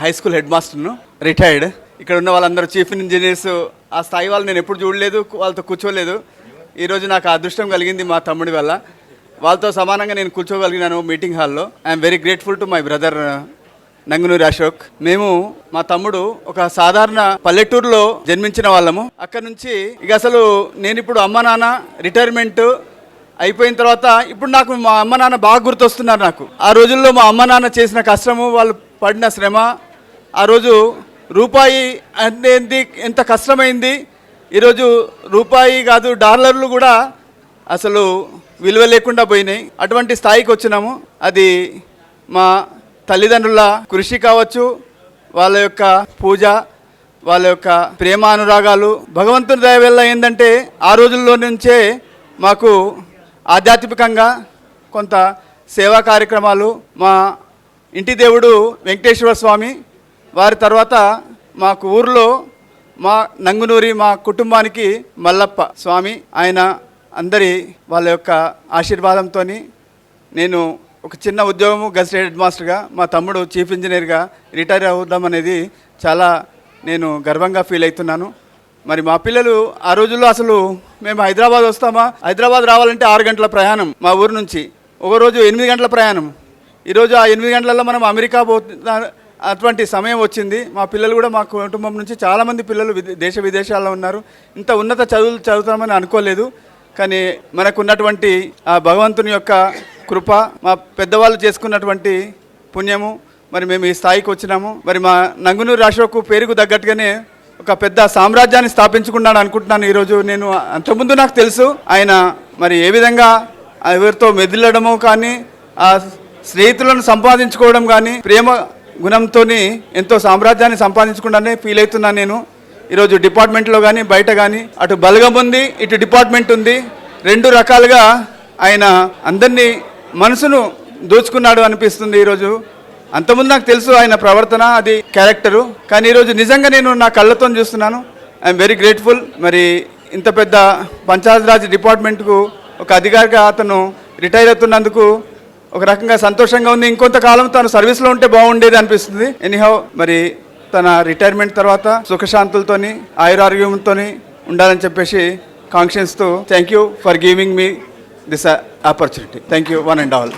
High school head మాస్టర్ను retired ఇక్కడ ఉన్న వాళ్ళందరూ చీఫ్ ఇంజనీర్స్ ఆ స్థాయి వాళ్ళు నేను ఎప్పుడు చూడలేదు వాళ్ళతో కూర్చోలేదు. ఈరోజు నాకు అదృష్టం కలిగింది మా తమ్ముడి వల్ల. వాళ్ళతో సమానంగా నేను కూర్చోగలిగినాను మీటింగ్ హాల్లో. I'm very grateful to my brother Nangunuri Ashok. మేము మా తమ్ముడు ఒక సాధారణ పల్లెటూరులో జన్మించిన వాళ్ళము. అక్కడ నుంచి ఇక అసలు నేను ఇప్పుడు అమ్మ నాన్న రిటైర్మెంట్ అయిపోయిన తర్వాత ఇప్పుడు నాకు మా అమ్మ నాన్న బాగా గుర్తొస్తున్నారు నాకు. ఆ రోజుల్లో మా అమ్మ నాన్న చేసిన కష్టము వాళ్ళు పడిన శ్రమ ఆ రోజు రూపాయి అనేది ఎంత కష్టమైంది ఈరోజు రూపాయి కాదు డాలర్లు కూడా అసలు విలువ లేకుండా పోయినాయి. అటువంటి స్థాయికి వచ్చినాము. అది మా తల్లిదండ్రుల కృషి కావచ్చు వాళ్ళ యొక్క పూజ వాళ్ళ యొక్క ప్రేమ అనురాగాలు భగవంతుని దయ వల్ల ఏంటంటే ఆ రోజుల్లో నుంచే మాకు ఆధ్యాత్మికంగా కొంత సేవా కార్యక్రమాలు మా ఇంటి దేవుడు వెంకటేశ్వర స్వామి వారి తర్వాత మాకు ఊర్లో మా నంగునూరి మా కుటుంబానికి మల్లప్ప స్వామి ఆయన అందరి వాళ్ళ యొక్క ఆశీర్వాదంతో నేను ఒక చిన్న ఉద్యోగము గజెట్ హెడ్ మాస్టర్గా మా తమ్ముడు చీఫ్ ఇంజనీర్గా రిటైర్ అవుదాం అనేది చాలా నేను గర్వంగా ఫీల్ అవుతున్నాను. మరి మా పిల్లలు ఆ రోజుల్లో అసలు మేము హైదరాబాద్ వస్తామా? హైదరాబాద్ రావాలంటే ఆరు గంటల ప్రయాణం మా ఊరు నుంచి. ఒక రోజు ఎనిమిది గంటల ప్రయాణం. ఈరోజు ఆ ఎనిమిది గంటలలో మనం అమెరికా పో అటువంటి సమయం వచ్చింది. మా పిల్లలు కూడా మా కుటుంబం నుంచి చాలామంది పిల్లలు దేశ విదేశాల్లో ఉన్నారు. ఇంత ఉన్నత చదువులు చదువుతామని అనుకోలేదు. కానీ మనకున్నటువంటి ఆ భగవంతుని యొక్క కృప మా పెద్దవాళ్ళు చేసుకున్నటువంటి పుణ్యము మరి మేము ఈ స్థాయికి వచ్చినాము. మరి మా నంగునూరు అశోక్ పేరుకు తగ్గట్టుగానే ఒక పెద్ద సామ్రాజ్యాన్ని స్థాపించుకున్నాను అనుకుంటున్నాను ఈరోజు నేను. అంతకుముందు నాకు తెలుసు ఆయన మరి ఏ విధంగా ఎవరితో మెదిలడము కానీ ఆ స్నేహితులను సంపాదించుకోవడం కానీ ప్రేమ గుణంతో ఎంతో సామ్రాజ్యాన్ని సంపాదించుకున్నానే ఫీల్ అవుతున్నాను నేను. ఈరోజు డిపార్ట్మెంట్లో కానీ బయట కానీ అటు బలగం ఉంది ఇటు డిపార్ట్మెంట్ ఉంది. రెండు రకాలుగా ఆయన అందరినీ మనసును దోచుకున్నాడు అనిపిస్తుంది ఈరోజు. అంతకుముందు నాకు తెలుసు ఆయన ప్రవర్తన అది క్యారెక్టరు కానీ ఈరోజు నిజంగా నేను నా కళ్ళతో చూస్తున్నాను. ఐఎమ్ వెరీ గ్రేట్ఫుల్ మరి ఇంత పెద్ద పంచాయతీరాజ్ డిపార్ట్మెంట్కు ఒక అధికారిగా అతను రిటైర్ అవుతున్నందుకు ఒక రకంగా సంతోషంగా ఉంది. ఇంకొంతకాలం తను సర్వీస్లో ఉంటే బాగుండేది అనిపిస్తుంది. ఎనీహౌ మరి తన రిటైర్మెంట్ తర్వాత సుఖశాంతులతోని ఆయురారోగ్యంతోని ఉండాలని చెప్పేసి కాంక్షన్స్తో thank you for giving me this opportunity thank you one and all